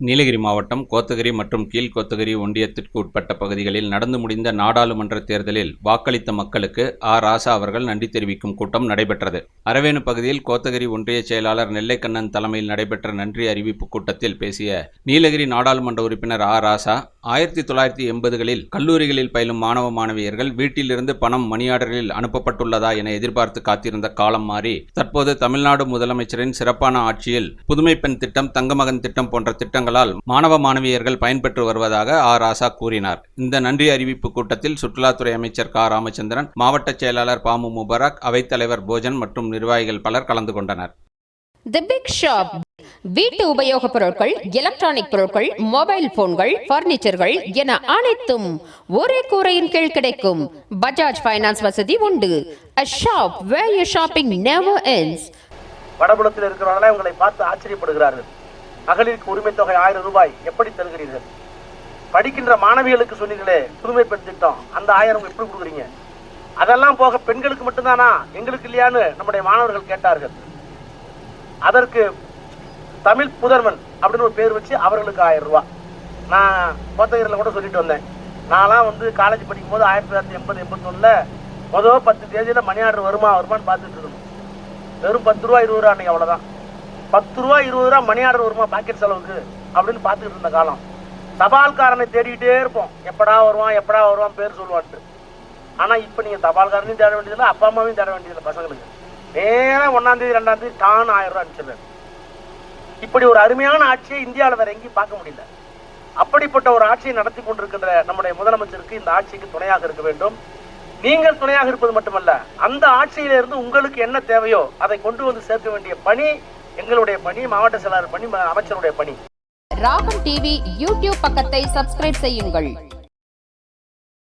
நீலகிரி மாவட்டம் கோத்தகிரி மற்றும் கீழ்கோத்தகிரி ஒன்றியத்திற்கு உட்பட்ட பகுதிகளில் நடந்து முடிந்த நாடாளுமன்ற தேர்தலில் வாக்களித்த மக்களுக்கு ஆ. ராசா அவர்கள் நன்றி தெரிவிக்கும் கூட்டம் நடைபெற்றது. அரவேணு பகுதியில் கோத்தகிரி ஒன்றிய செயலாளர் நெல்லைக்கண்ணன் தலைமையில் நடைபெற்ற நன்றி அறிவிப்பு கூட்டத்தில் பேசிய நீலகிரி நாடாளுமன்ற உறுப்பினர் ஆ. ராசா ஆயிரத்தி தொள்ளாயிரத்தி எண்பதுகளில் கல்லூரிகளில் பயிலும் மாணவ மாணவியர்கள் வீட்டிலிருந்து பணம் மணியார்டரில் அனுப்பப்பட்டுள்ளதா என எதிர்பார்த்து காத்திருந்த காலம் மாறி தற்போது தமிழ்நாடு முதலமைச்சரின் சிறப்பான ஆட்சியில் புதுமை பெண் திட்டம் தங்கமகன் திட்டம் போன்ற திட்டங்களால் மாணவ மாணவியர்கள் பயன்பெற்று வருவதாக ஆ. ராசா கூறினார். இந்த நன்றி அறிவிப்பு கூட்டத்தில் சுற்றுலாத்துறை அமைச்சர் க. ராமச்சந்திரன் மாவட்ட செயலாளர் பாமு முபாரக் அவைத்தலைவர் போஜன் மற்றும் நிர்வாகிகள் பலர் கலந்து கொண்டனர். தி பிக் ஷாப் வீட்டு உபயோகப் பொருட்கள் எலக்ட்ரானிக் பொருட்கள் மொபைல் போன்கள் பர்னிச்சர்கள் என அனைத்தும் ஒரே கூரையின் கீழ் கிடைக்கும். பஜாஜ் ஃபைனான்ஸ் வசதி உண்டு. A shop where your shopping never ends. வடபுலத்தில் இருக்கிறவர்களே உங்களை பார்த்து ஆச்சரியப்படுகிறார்கள். மகளிருக்கு உரிமை தொகை ஆயிரம் ரூபாய் எப்படி தருகிறீர்கள்? படிக்கின்ற மாணவிகளுக்கு சொன்னீங்களே புதுமை பெண் திட்டம் அந்த ஆயிரம் எப்படி கொடுக்குறீங்க? அதெல்லாம் போக பெண்களுக்கு மட்டும்தானா? எங்களுக்கு இல்லையான்னு நம்முடைய மாணவர்கள் கேட்டார்கள். அதற்கு தமிழ் புதர்வன் அப்படின்னு ஒரு பேர் வச்சு அவர்களுக்கு ஆயிரம் ரூபா. நான் கோத்தகிரியில் கூட சொல்லிட்டு வந்தேன். நான்லாம் வந்து காலேஜ் படிக்கும் போது ஆயிரத்தி தொள்ளாயிரத்தி எண்பது எண்பத்தொன்னில் மொதல் பத்து தேதியில் மணி ஆர்டர் வருமா வருமான்னு பார்த்துட்டு இருக்கணும் வெறும் பத்து ரூபா இருபது ரூபா அன்னைக்கு அவ்வளோதான் பத்து ரூபா இருபது ரூபா மணி ஆர்டர் வருமா பாக்கெட் செலவுக்கு அப்படின்னு பார்த்துக்கிட்டு இருந்த காலம். தபால்காரனை தேடிக்கிட்டே இருப்போம். எப்படா வருவான் எப்படா வருவான் பேர் சொல்லுவான்ட்டு. ஆனால் இப்போ நீங்கள் தபால்காரனையும் தேட வேண்டியதில்லை அப்பா அம்மாவையும் தேட வேண்டியதில்லை பசங்களுக்கு. நேராக ஒன்றாந்தேதி ரெண்டாந்தேதி டான் ஆயிரம் ரூபா அனுப்பிச்சிடுறாரு இப்படி ஒரு அருமையான ஆட்சியை இந்தியாவில் வேற எங்கேயும் பார்க்க முடியல. அப்படிப்பட்ட ஒரு ஆட்சியை நடத்தி கொண்டிருக்கின்ற நம்முடைய முதலமைச்சருக்கு இந்த ஆட்சிக்கு துணையாக இருக்க வேண்டும். நீங்கள் துணையாக இருப்பது மட்டுமல்ல அந்த ஆட்சியிலிருந்து உங்களுக்கு என்ன தேவையோ அதை கொண்டு வந்து சேர்க்க வேண்டிய பணி எங்களுடைய பணி மாவட்ட செயலாளர் பணி அமைச்சருடைய பணி. ராகம் டிவி யூடியூப் பக்கத்தை சப்ஸ்கிரைப் செய்யுங்கள்.